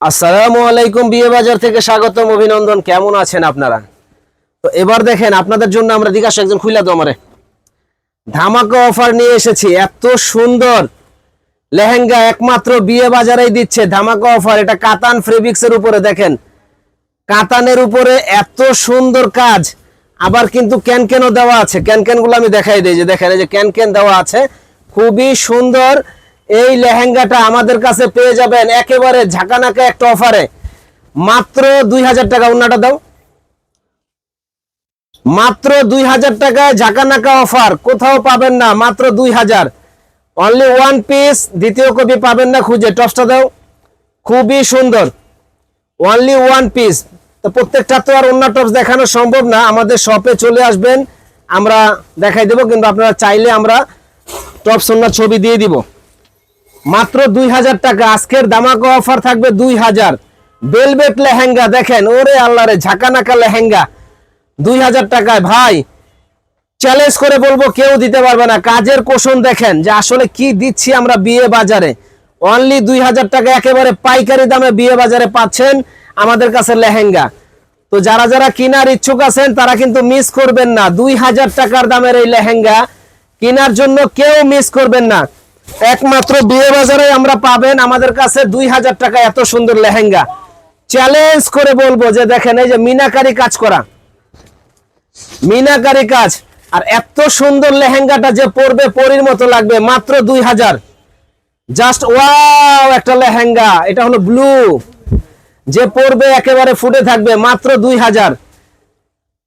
আসসালামু আলাইকুম বিয়ে বাজার থেকে স্বাগতম, অভিনন্দন। কেমন আছেন আপনারা? তো এবার দেখেন, আপনাদের জন্য আমরা জিজ্ঞাসা, একজন খুইলা তো আমারে। ধামাকা অফার নিয়ে এসেছি, এত সুন্দর। লেহেঙ্গা একমাত্র বিয়ে বাজারেই দিচ্ছে, ধামাকা অফার। এটা কাতান ফেব্রিক্স এর উপরে, দেখেন। কাতানের উপরে এত সুন্দর কাজ। আবার কিন্তু ক্যান ক্যানও দেওয়া আছে। ক্যান ক্যানগুলো আমি দেখাই দিই, যে দেখেন, এই যে ক্যান ক্যান দেওয়া আছে। খুবই সুন্দর। এই লেহেঙ্গাটা আমাদের কাছে পেয়ে যাবেন একেবারে ঝাঁকানাকা একটা অফারে। মাত্র দুই হাজার টাকা অন্যটা দাও। মাত্র দুই হাজার টাকায় ঝাঁকানাকা অফার। কোথাও পাবেন না, মাত্র দুই হাজার। অনলি ওয়ান পিস দ্বিতীয় কপি পাবেন না, খুঁজে টসটা দাও। খুবই সুন্দর। অনলি ওয়ান পিস তো প্রত্যেকটা তো আর অন্য টপস দেখানো সম্ভব না, আমাদের শপে চলে আসবেন। আমরা দেখাই দেবো, কিন্তু আপনারা চাইলে আমরা টপস অন্য ছবি দিয়ে দিব। মাত্র দুই হাজার টাকা। আজকের দামাকা অফার থাকবে দুই হাজার। বেলবেট লেহেঙ্গা দেখেন, ওরে আল্লাহ আল্লাহরে ঝাঁকানাকা লেহেঙ্গা। দুই হাজার টাকায়, ভাই চ্যালেঞ্জ করে বলব, কেউ দিতে পারবে না। কাজের কোষণ দেখেন, যে আসলে কি দিচ্ছি আমরা বিয়ে বাজারে। অনলি দুই হাজার টাকা একেবারে পাইকারি দামে বিয়ে বাজারে পাচ্ছেন আমাদের কাছে লেহেঙ্গা। তো যারা যারা কেনার ইচ্ছুক আছেন, তারা কিন্তু মিস করবেন না। দুই হাজার টাকার দামের এই লেহেঙ্গা কেনার জন্য কেউ মিস করবেন না। একমাত্র বিয়ে বাজারে আমরা পাবেন আমাদের কাছে দুই হাজার টাকা এত সুন্দর লেহেঙ্গা। চ্যালেঞ্জ করে বলব যে দেখেন, এই যে মিনাকারি কাজ করা। মিনাকারি কাজ। আর এত সুন্দর লেহেঙ্গাটা যে পরবে পরির মতো লাগবে, মাত্র দুই হাজার। জাস্ট ওয়াও একটা লেহেঙ্গা। এটা হলো ব্লু যে পরবে একেবারে ফুটে থাকবে, মাত্র দুই হাজার।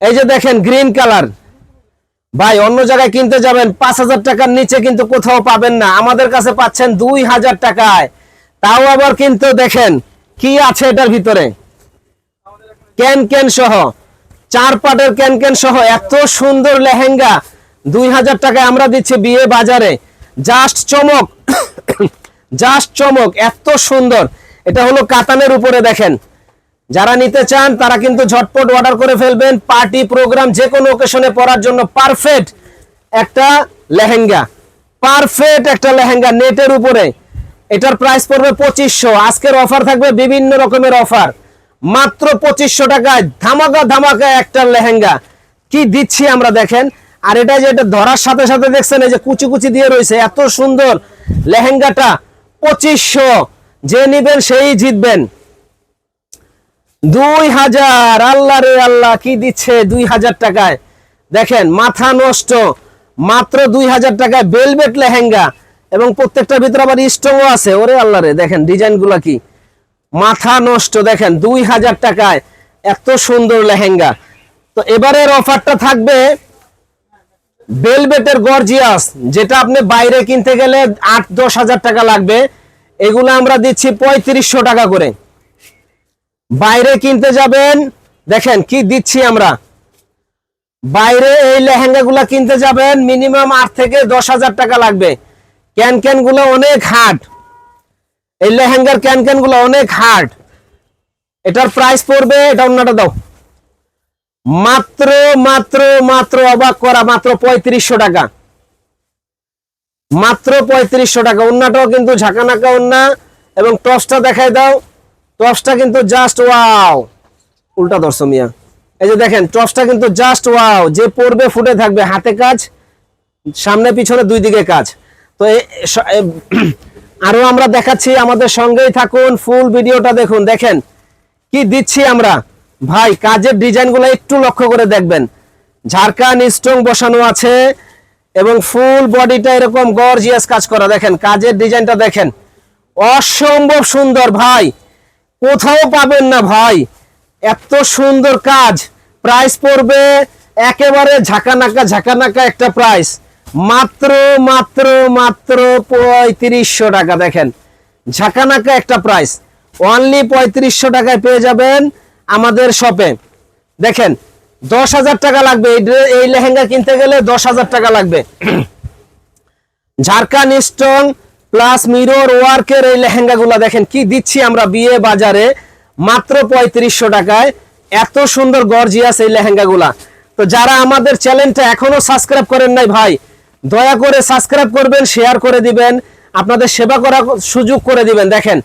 এই যে দেখেন গ্রিন কালার ভাই, অন্য জায়গায় কিনতে যাবেন, পাঁচ হাজার টাকার নিচে কিন্তু কোথাও পাবেন না। আমাদের কাছে পাচ্ছেন দুই হাজার টাকায়। তাও আবার কিন্তু দেখেন, কি আছে এটার ভিতরে? ক্যান ক্যান সহ চার পাটের ক্যান ক্যান সহ, এত সুন্দর লেহেঙ্গা। দুই হাজার টাকায় আমরা দিচ্ছি বিয়ে বাজারে। জাস্ট চমক জাস্ট চমক, এত সুন্দর। এটা হলো কাতানের উপরে দেখেন। যারা নিতে চান, তারা কিন্তু ঝটপট অর্ডার করে ফেলবেন। পার্টি প্রোগ্রাম যে কোনো ওকেশনে পরার জন্য পারফেক্ট একটা লেহেঙ্গা। পারফেক্ট একটা লেহেঙ্গা নেটের উপরে। এটার প্রাইস পড়বে পঁচিশশো। আজকের অফার থাকবে বিভিন্ন রকমের অফার মাত্র পঁচিশশো টাকায় ধামাকা ধামাকা একটা লেহেঙ্গা। কি দিচ্ছি আমরা দেখেন। আর এটা যে এটা ধরার সাথে সাথে দেখছেন, এই যে কুচি কুচি দিয়ে রয়েছে, এত সুন্দর লেহেঙ্গাটা পঁচিশশো। যে নিবেন সেই জিতবেন। দুই হাজার, আল্লাহ রে আল্লাহ, কি দিচ্ছে দুই হাজার টাকায়? দেখেন, মাথা নষ্ট। মাত্র দুই হাজার টাকায় বেলবেট লেহেঙ্গা এবং প্রত্যেকটার ভিতরে আবার স্ট্রংও আছে। ওরে আল্লাহ রে, দেখেন ডিজাইনগুলা কি? মাথা নষ্ট, দেখেন, দুই হাজার টাকায় এত সুন্দর লেহেঙ্গা। তো এবারের অফারটা থাকবে বেলবেটের গর্জিয়াস যেটা আপনি বাইরে কিনতে গেলে আট দশ হাজার টাকা লাগবে। এগুলো আমরা দিচ্ছি পঁয়ত্রিশশো টাকা করে। বাইরে কিনতে যাবেন, দেখেন কি দিচ্ছি আমরা। বাইরে এই লেহেঙ্গা গুলা কিনতে যাবেন, মিনিমাম আট থেকে দশ হাজার টাকা লাগবে। ক্যান ক্যানগুলো অনেক হার্ড এই লেহেঙ্গার ক্যান ক্যানগুলো অনেক হার্ড এটার প্রাইস পড়বে, এটা অন্যটা দাও। মাত্র মাত্র মাত্র অবাক করা, মাত্র পঁয়ত্রিশশো টাকা। মাত্র পঁয়ত্রিশশো টাকা। অন্যটাও কিন্তু ঝাঁকানাকা অন্য, এবং টসটা দেখাই দাও। টসটা কিন্তু জাস্ট ওয়াও উল্টা দর্শক মিয়া। এই যে দেখেন টসটা কিন্তু জাস্ট ওয়াও যে পড়বে ফুটে থাকবে, হাতে কাজ, সামনে পিছনে দুই দিকে কাজ। তো আরও আমরা দেখাচ্ছি, আমাদের সঙ্গেই থাকুন ফুল ভিডিওটা দেখুন। দেখেন, কি দিচ্ছি আমরা? ভাই, কাজের ডিজাইনগুলো একটু লক্ষ্য করে দেখবেন। ঝাড়খান স্ট্রং বসানো আছে, এবং ফুল বডিটা এরকম গর্জিয়াস কাজ করা। দেখেন, কাজের ডিজাইনটা দেখেন। অসম্ভব সুন্দর, ভাই। কোথাও পাবেন না ভাই। এত সুন্দর কাজ। প্রাইস পড়বে একেবারে ঝাঁকানাকা ঝাঁকানাকা একটা প্রাইস মাত্র মাত্র মাত্র পঁয়ত্রিশশো টাকা দেখেন। ঝাঁকানাকা একটা প্রাইস অনলি পঁয়ত্রিশশো টাকায় পেয়ে যাবেন আমাদের শপে দেখেন, দশ হাজার টাকা লাগবে। এই লেহেঙ্গা কিনতে গেলে দশ হাজার টাকা লাগবে। ঝাড়খান স্ট্রং প্লাস মিরর, ওয়ার্কের এই লেহেঙ্গাগুলো দেখেন কি দিচ্ছি আমরা বিয়ে বাজারে, মাত্র পঁয়ত্রিশশো টাকায়। এত সুন্দর গর্জিয়াস এই লেহেঙ্গাগুলা। তো যারা আমাদের চ্যানেলটা এখনও সাবস্ক্রাইব করেন নাই ভাই, দয়া করে সাবস্ক্রাইব করবেন, শেয়ার করে দিবেন, আপনাদের সেবা করার সুযোগ করে দিবেন। দেখেন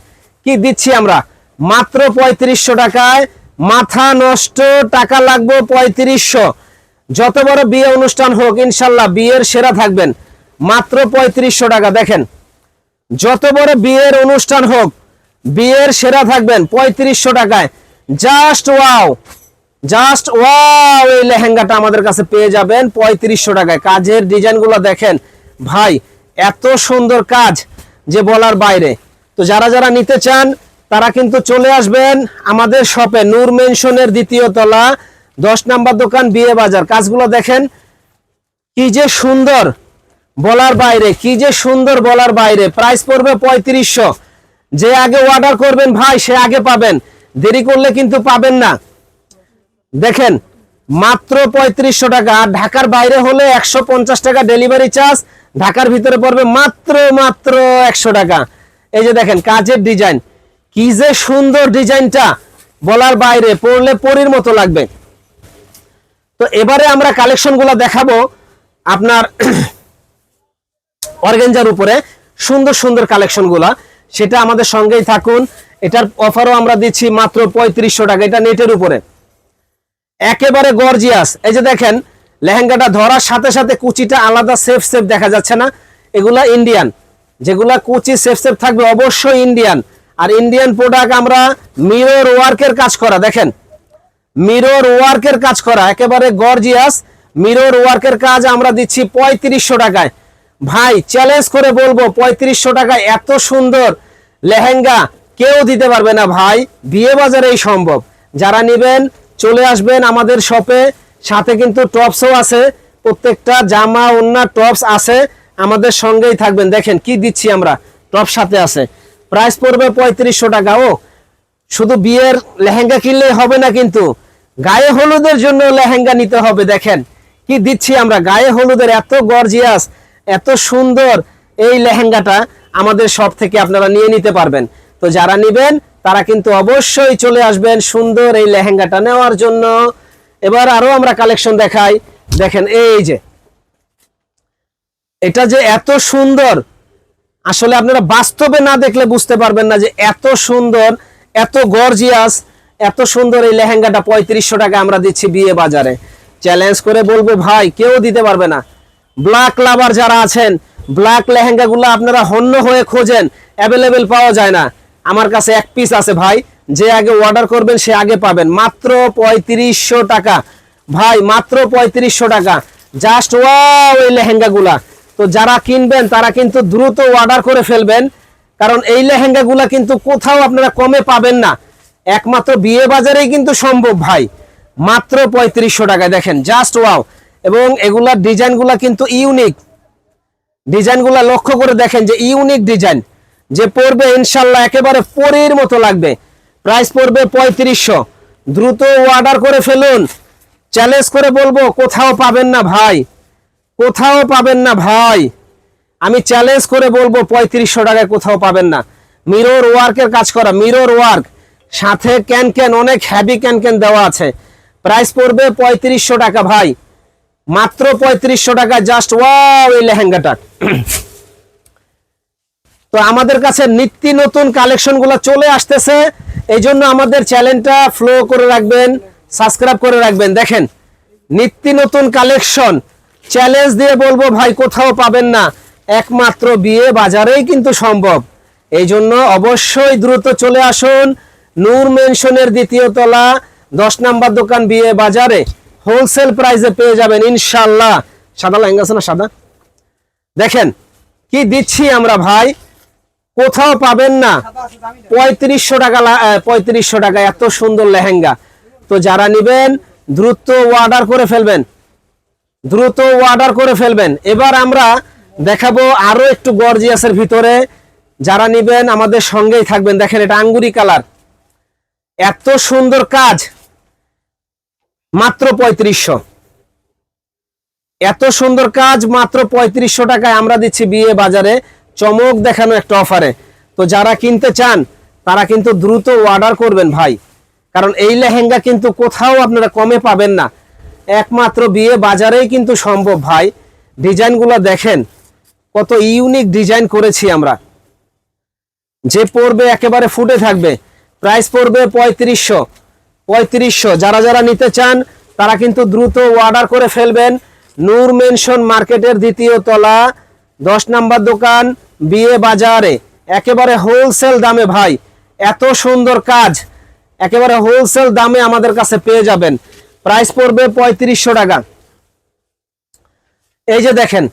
কি দিচ্ছি আমরা? মাত্র পঁয়ত্রিশশো টাকায়, মাথা নষ্ট, টাকা লাগবে পঁয়ত্রিশশো। যত বড় বিয়ে অনুষ্ঠান হোক, ইনশাল্লাহ বিয়ের সেরা থাকবেন। মাত্র পঁয়ত্রিশশো টাকা, দেখেন। যত বড় বিয়ের অনুষ্ঠান হোক, বিয়ের সেরা থাকবেন পঁয়ত্রিশশো টাকায়। জাস্ট ওয়াও জাস্ট ওয়াও এই লেহেঙ্গাটা আমাদের কাছে পেয়ে যাবেন পঁয়ত্রিশশো টাকায়। কাজের ডিজাইনগুলো দেখেন। ভাই, এত সুন্দর কাজ যে বলার বাইরে। তো যারা যারা নিতে চান, তারা কিন্তু চলে আসবেন আমাদের শপে, নূর মেনশনের দ্বিতীয় তলা, দশ নাম্বার দোকান, বিয়ে বাজার। কাজগুলো দেখেন, কি যে সুন্দর! বলার বাইরে, কি যে সুন্দর বলার বাইরে। প্রাইস পড়বে পঁয়ত্রিশশো। যে আগে অর্ডার করবেন ভাই, সে আগে পাবেন। দেরি করলে কিন্তু পাবেন না। দেখেন, মাত্র পঁয়ত্রিশশো টাকা। আর ঢাকার বাইরে হলে একশো পঞ্চাশ টাকা ডেলিভারি চার্জ ঢাকার ভিতরে পড়বে মাত্র মাত্র একশো টাকা। এই যে দেখেন, কাজের ডিজাইন কি যে সুন্দর ডিজাইনটা বলার বাইরে, পড়লে পরির মতো লাগবে। তো এবারে আমরা কালেকশনগুলো দেখাবো। আপনার অর্গেঞ্জার উপরে সুন্দর সুন্দর কালেকশনগুলা সেটা আমাদের সঙ্গেই থাকুন। এটার অফারও আমরা দিচ্ছি মাত্র পঁয়ত্রিশশো টাকা। এটা নেটের উপরে। একেবারে গর্জিয়াস এই যে দেখেন, লেহেঙ্গাটা ধরার সাথে সাথে কুচিটা আলাদা সেফ সেফ দেখা যাচ্ছে না। এগুলা ইন্ডিয়ান যেগুলা কুচি সেফ সেফ থাকবে অবশ্যই ইন্ডিয়ান আর ইন্ডিয়ান প্রোডাক্ট আমরা মিরর ওয়ার্কের কাজ করা। দেখেন মিরর ওয়ার্কের কাজ করা। একেবারে গর্জিয়াস মিরর ওয়ার্কের কাজ আমরা দিচ্ছি পঁয়ত্রিশশো টাকায়। ভাই চ্যালেঞ্জ করে বলব, পঁয়ত্রিশশো টাকা এত সুন্দর লেহেঙ্গা কেউ দিতে পারবে না ভাই। বিয়ে বাজারেই সম্ভব। যারা নেবেন, চলে আসবেন আমাদের শপে সাথে কিন্তু টপসও আছে। প্রত্যেকটা জামা ওন্না টপস আছে। আমাদের সঙ্গেই থাকবেন। দেখেন কি দিচ্ছি আমরা। টপ সাথে আছে। প্রাইস পড়বে পঁয়ত্রিশশো টাকা। ও, শুধু বিয়ের লেহেঙ্গা কিনলেই হবে না কিন্তু। গায়ে হলুদের জন্য লেহেঙ্গা নিতে হবে, দেখেন। কি দিচ্ছি আমরা? গায়ে হলুদের এত গর্জিয়াস এত সুন্দর এই লেহেঙ্গাটা আমাদের সব থেকে আপনারা নিয়ে নিতে পারবেন। তো যারা নেবেন, তারা কিন্তু অবশ্যই চলে আসবেন সুন্দর এই লেহেঙ্গাটা নেওয়ার জন্য। এবার আরও আমরা কালেকশন দেখাই। দেখেন এই যে। এটা যে এত সুন্দর, আসলে আপনারা বাস্তবে না দেখলে বুঝতে পারবেন না যে এত সুন্দর, এত গর্জিয়াস, এত সুন্দর এই লেহেঙ্গাটা পঁয়ত্রিশশো টাকা আমরা দিচ্ছি বিয়ে বাজারে। চ্যালেঞ্জ করে বলব, ভাই, কেউ দিতে পারবে না। ব্ল্যাক লাভার যারা আছেন ব্ল্যাক লেহেঙ্গাগুলো আপনারা হন্য হয়ে খোঁজেন অ্যাভেলেবেল পাওয়া যায় না। আমার কাছে এক পিস আছে ভাই, যে আগে অর্ডার করবেন, সে আগে পাবেন। মাত্র পঁয়ত্রিশশো টাকা। ভাই, মাত্র পঁয়ত্রিশশো টাকা। জাস্ট ওয়াও এই লেহেঙ্গাগুলা। তো যারা কিনবেন, তারা কিন্তু দ্রুত অর্ডার করে ফেলবেন। কারণ এই লেহেঙ্গাগুলা কিন্তু কোথাও আপনারা কমে পাবেন না। একমাত্র বিয়ে বাজারেই কিন্তু সম্ভব, ভাই। মাত্র পঁয়ত্রিশশো টাকায় দেখেন জাস্ট ওয়াও এবং এগুলার ডিজাইনগুলা কিন্তু ইউনিক ডিজাইনগুলা লক্ষ্য করে দেখেন যে ইউনিক ডিজাইন যে পড়বে ইনশাল্লাহ একেবারে পরীর মতো লাগবে। প্রাইস পড়বে পঁয়ত্রিশশো। দ্রুত অর্ডার করে ফেলুন। চ্যালেঞ্জ করে বলব, কোথাও পাবেন না ভাই। কোথাও পাবেন না ভাই। আমি চ্যালেঞ্জ করে বলব, পঁয়ত্রিশশো টাকায় কোথাও পাবেন না। মিরর ওয়ার্কের কাজ করা মিরর ওয়ার্ক সাথে ক্যান ক্যান অনেক হ্যাভি ক্যান ক্যান দেওয়া আছে। প্রাইস পড়বে পঁয়ত্রিশশো টাকা ভাই। মাত্র পঁয়ত্রিশশো টাকা জাস্ট ওয়াও এই লেহেঙ্গাটা। তো আমাদের কাছে নিত্য নতুন কালেকশনগুলো চলে আসতেছে। এই জন্য আমাদের চ্যানেলটা ফ্লো করে রাখবেন সাবস্ক্রাইব করে রাখবেন। দেখেন, নিত্য নতুন কালেকশন। চ্যালেঞ্জ দিয়ে বলব, ভাই, কোথাও পাবেন না। একমাত্র বিয়ে বাজারেই কিন্তু সম্ভব। এই জন্য অবশ্যই দ্রুত চলে আসুন। নূর মেনশনের দ্বিতীয় তলা, দশ নাম্বার দোকান বিয়ে বাজারে। হোলসেল প্রাইসে পেয়ে যাবেন ইনশাল্লাহ সাদা লেহেঙ্গা আছে না সাদা? দেখেন, কি দিচ্ছি আমরা ভাই? কোথাও পাবেন না। পঁয়ত্রিশশো টাকা পঁয়ত্রিশশো টাকা, এত সুন্দর লেহেঙ্গা। তো যারা নিবেন, দ্রুত অর্ডার করে ফেলবেন। দ্রুত অর্ডার করে ফেলবেন। এবার আমরা দেখাবো আরও একটু গর্জিয়াসের ভিতরে। যারা নিবেন, আমাদের সঙ্গেই থাকবেন। দেখেন, এটা আঙ্গুরি কালার। এত সুন্দর কাজ। মাত্র পঁয়ত্রিশশো। এত সুন্দর কাজ, মাত্র পঁয়ত্রিশশো টাকায় আমরা দিচ্ছি বিয়ে বাজারে। চমক দেখানো একটা অফারে। তো যারা কিনতে চান, তারা কিন্তু দ্রুত অর্ডার করবেন ভাই। কারণ এই লেহেঙ্গা কিন্তু কোথাও আপনারা কমে পাবেন না। একমাত্র বিয়ে বাজারেই কিন্তু সম্ভব ভাই। ডিজাইনগুলো দেখেন, কত ইউনিক ডিজাইন করেছি আমরা। যে পরবে একেবারে ফুটে থাকবে। প্রাইস পড়বে পঁয়ত্রিশশো। পঁয়ত্রিশশো। যারা যারা নিতে চান, তারা কিন্তু দ্রুত অর্ডার করে ফেলবেন। নূর মেনশন মার্কেটের দ্বিতীয় তলা, দশ নাম্বার দোকান, বিয়ে বাজারে। একেবারে হোলসেল দামে ভাই, এত সুন্দর কাজ। একেবারে হোলসেল দামে আমাদের কাছে পেয়ে যাবেন। প্রাইস পড়বে পঁয়ত্রিশশো টাকা। এই যে দেখেন,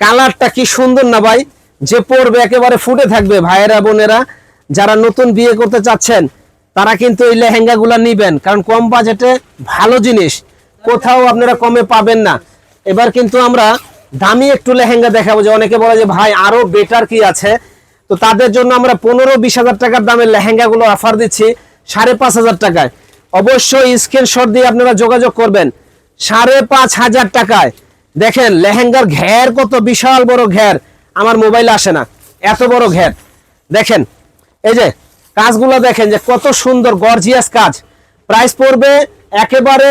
কালারটা কি সুন্দর না ভাই? যে পড়বে একেবারে ফুটে থাকবে ভাইয়েরা, বোনেরা। যারা নতুন বিয়ে করতে চাচ্ছেন তারা কিন্তু এই লেহেঙ্গা গুলা নিবেন। কারণ কম বাজেটে ভালো জিনিস। কোথাও আপনারা কমে পাবেন না। এবার কিন্তু আমরা দামি একটু লেহেঙ্গা দেখাবো যে অনেকে বলে যে, ভাই, আরও বেটার কি আছে? তো তাদের জন্য আমরা পনেরো বিশ হাজার টাকার দামের লেহেঙ্গা গুলো অফার দিচ্ছি, সাড়ে পাঁচ হাজার টাকায়। অবশ্যই স্ক্রিনশট দিয়ে আপনারা যোগাযোগ করবেন। সাড়ে পাঁচ হাজার টাকায়। দেখেন, লেহেঙ্গার ঘের কত বিশাল বড় ঘের। আমার মোবাইল আসে না। এত বড় ঘের। দেখেন, এই যে কাজগুলো দেখেন যে কত সুন্দর গর্জিয়াস কাজ। প্রাইস পড়বে একেবারে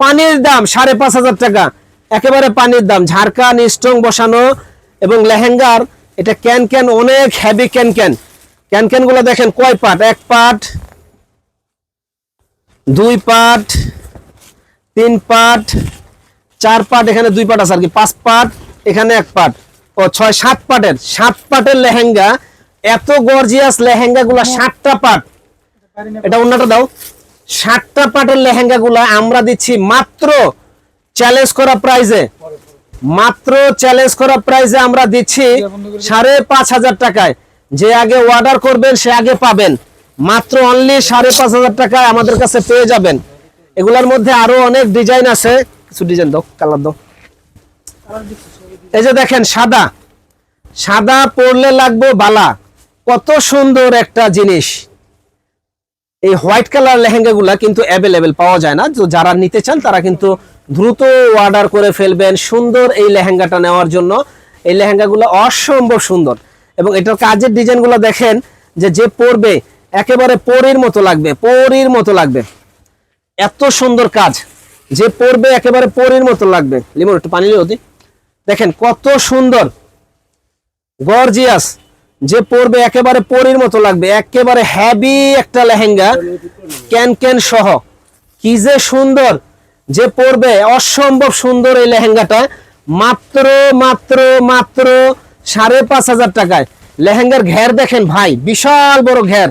পানির দাম সাড়ে পাঁচ হাজার টাকা। একেবারে পানির দাম ঝাড়খান স্ট্রং বসানো এবং লেহেঙ্গার, এটা ক্যান ক্যান, অনেক হেভি ক্যান ক্যান। ক্যান ক্যানগুলো দেখেন কয় পাট? এক পাট, দুই পাট, তিন পাট, চার পাট, এখানে দুই পাট আছে আর কি, পাঁচ পাট, এখানে এক পাট। ও, ছয়, সাত পাটের সাত পাটের লেহেঙ্গা এত গর্জিয়াস লেহেঙ্গা গুলা সাতটা পাট। এটা অন্যটা দাও। সাতটা পাটের লেহেঙ্গা গুলা আমরা দিচ্ছি মাত্র চ্যালেঞ্জ করা প্রাইজে মাত্র চ্যালেঞ্জ করা প্রাইজে আমরা দিচ্ছি সাড়ে পাঁচ হাজার টাকায়। যে আগে অর্ডার করবেন সে আগে পাবেন। মাত্র অনলি সাড়ে পাঁচ হাজার টাকায় আমাদের কাছে পেয়ে যাবেন। এগুলার মধ্যে আরও অনেক ডিজাইন আছে। কিছু ডিজাইন দাও কালার দাও। এই যে দেখেন সাদা। সাদা পরলে লাগবে বালা। কত সুন্দর একটা জিনিস। এই হোয়াইট কালার লেহেঙ্গাগুলা কিন্তু অ্যাভেলেবেল পাওয়া যায় না। তো যারা নিতে চান, তারা কিন্তু দ্রুত অর্ডার করে ফেলবেন সুন্দর এই লেহেঙ্গাটা নেওয়ার জন্য। এই লেহেঙ্গাগুলো অসম্ভব সুন্দর। এবং এটার কাজের ডিজাইনগুলো দেখেন যে যে পরবে, একেবারে পরির মতো লাগবে, পরির মতো লাগবে। এত সুন্দর কাজ। যে পরবে, একেবারে পরির মতো লাগবে। লিমন, একটু পানি লিও। দেখেন কত সুন্দর। গর্জিয়াস। যে পরবে একেবারে পরির মতো লাগবে, একেবারে হ্যাভি একটা লেহেঙ্গা, ক্যান ক্যান সহ। কি যে সুন্দর যে পরবে, অসম্ভব সুন্দর এই লেহেঙ্গাটা। মাত্র মাত্র মাত্র সাড়ে পাঁচ হাজার টাকায়। লেহেঙ্গার ঘের দেখেন ভাই, বিশাল বড় ঘের।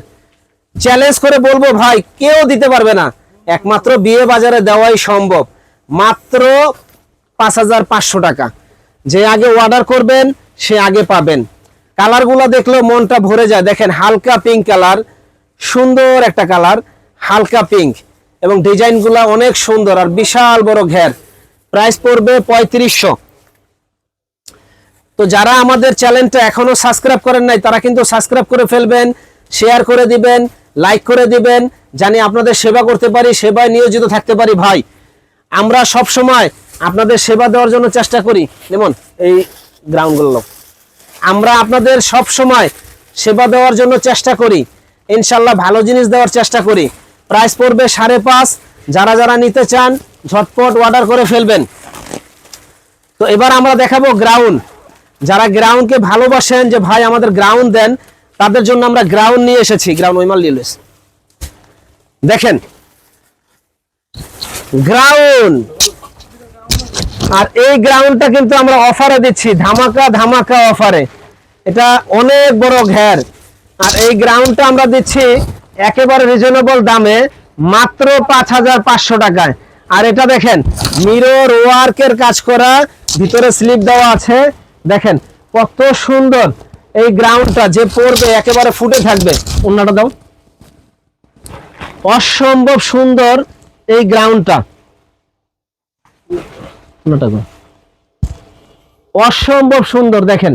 চ্যালেঞ্জ করে বলব ভাই, কেউ দিতে পারবে না। একমাত্র বিয়ে বাজারে দেওয়াই সম্ভব। মাত্র পাঁচ হাজার পাঁচশো টাকা। যে আগে অর্ডার করবেন, সে আগে পাবেন। কালারগুলো দেখলেও মনটা ভরে যায়। দেখেন, হালকা পিঙ্ক কালার সুন্দর একটা কালার হালকা পিঙ্ক এবং ডিজাইনগুলো অনেক সুন্দর আর বিশাল বড় ঘের। প্রাইস পড়বে পঁয়ত্রিশশো। তো যারা আমাদের চ্যানেলটা এখনও সাবস্ক্রাইব করেন নাই, তারা কিন্তু সাবস্ক্রাইব করে ফেলবেন শেয়ার করে দিবেন লাইক করে দিবেন, জানি আপনাদের সেবা করতে পারি, সেবায় নিয়োজিত থাকতে পারি ভাই। আমরা সব সময় আপনাদের সেবা দেওয়ার জন্য চেষ্টা করি। যেমন এই গ্রাউন্ডগুলো আমরা আপনাদের সব সময় সেবা দেওয়ার জন্য চেষ্টা করি। ইনশাল্লাহ ভালো জিনিস দেওয়ার চেষ্টা করি। প্রাইস পড়বে সাড়ে পাঁচ। যারা যারা নিতে চান, ঝটপট অর্ডার করে ফেলবেন। তো এবার আমরা দেখাবো গ্রাউন্ড যারা গ্রাউন্ডকে ভালোবাসেন, যে ভাই আমাদের গ্রাউন্ড দেন, তাদের জন্য আমরা গ্রাউন্ড নিয়ে এসেছি। গ্রাউন্ড ওইমাল লিলেস দেখেন। গ্রাউন্ড আর এই গ্রাউন্ডটা কিন্তু আমরা অফারে দিচ্ছি, ধামাকা ধামাকা অফারে এটা অনেক বড় ঘের। আর এই গ্রাউন্ডটা আমরা দিচ্ছি একেবারে রিজনেবল দামে, মাত্র পাঁচ হাজার পাঁচশো টাকায়। আর এটা দেখেন মিরর ওয়ার্কের কাজ করা, ভিতরে স্লিপ দেওয়া আছে। দেখেন, কত সুন্দর এই গ্রাউন্ডটা যে পড়বে একেবারে ফুটে থাকবে। অন্যটা দাও। অসম্ভব সুন্দর এই গ্রাউন্ডটা অসম্ভব সুন্দর, দেখেন।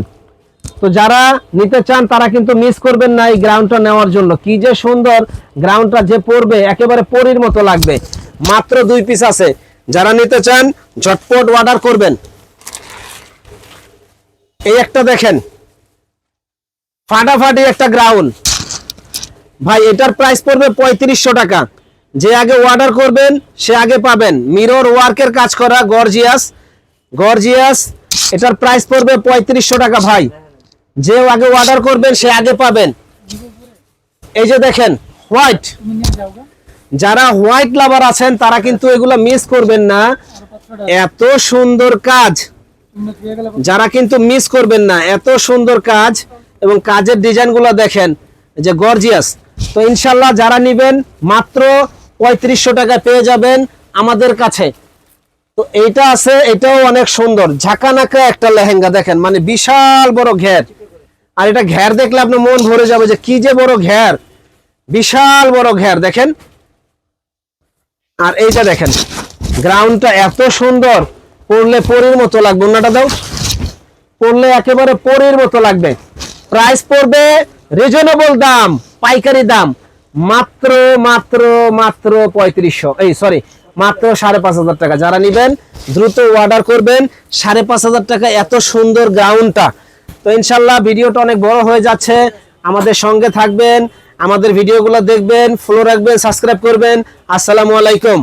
তো যারা নিতে চান, তারা কিন্তু মিস করবেন না এই গ্রাউন্ডটা নেওয়ার জন্য। কি যে সুন্দর গ্রাউন্ডটা যে পড়বে, একেবারে পরির মতো লাগবে। মাত্র দুই পিস আছে। যারা নিতে চান, ঝটপট অর্ডার করবেন। এই একটা দেখেন। ফাটাফাটি একটা গ্রাউন্ড ভাই, এটার প্রাইস পড়বে পঁয়ত্রিশশো টাকা। যে আগে অর্ডার করবেন, সে আগে পাবেন। মিরর ওয়ার্কের কাজ করা গর্জিয়াস গর্জিয়াস এটার প্রাইস পড়বে পঁয়ত্রিশশো টাকা ভাই। যে আগে অর্ডার করবেন, সে আগে পাবেন। এই যে দেখেন হোয়াইট যারা হোয়াইট লাভার আছেন, তারা কিন্তু এগুলো মিস করবেন না। এত সুন্দর কাজ। যারা কিন্তু মিস করবেন না, এত সুন্দর কাজ। এবং কাজের ডিজাইনগুলো দেখেন যে গর্জিয়াস তো ইনশাল্লাহ যারা নিবেন, মাত্র পঁয়ত্রিশশো টাকা পেয়ে যাবেন আমাদের কাছে। তো এইটা আছে, এটাও অনেক সুন্দর। ঝাঁকানাকা একটা লেহেঙ্গা, দেখেন মানে বিশাল বড় ঘের। আর এটা ঘের দেখলে আপনার মন ভরে যাবে যে কি যে বড় ঘের। বিশাল বড় ঘের, দেখেন। আর এইটা দেখেন, গ্রাউন্ডটা এত সুন্দর পড়লে পরীর মতো লাগবে। অন্যটা দাও। পড়লে একেবারে পরীর মতো লাগবে। প্রাইস পড়বে রিজনেবল দাম, পাইকারি দাম। মাত্র মাত্র মাত্র পঁয়ত্রিশশো। এই সরি মাত্র সাড়ে পাঁচ হাজার টাকা। যারা নিবেন, দ্রুত অর্ডার করবেন। সাড়ে পাঁচ হাজার টাকা, এত সুন্দর গ্রাউন্ডটা তো ইনশাল্লাহ ভিডিওটা অনেক বড় হয়ে যাচ্ছে। আমাদের সঙ্গে থাকবেন, আমাদের ভিডিওগুলো দেখবেন ফলো রাখবেন সাবস্ক্রাইব করবেন। আসসালামু আলাইকুম।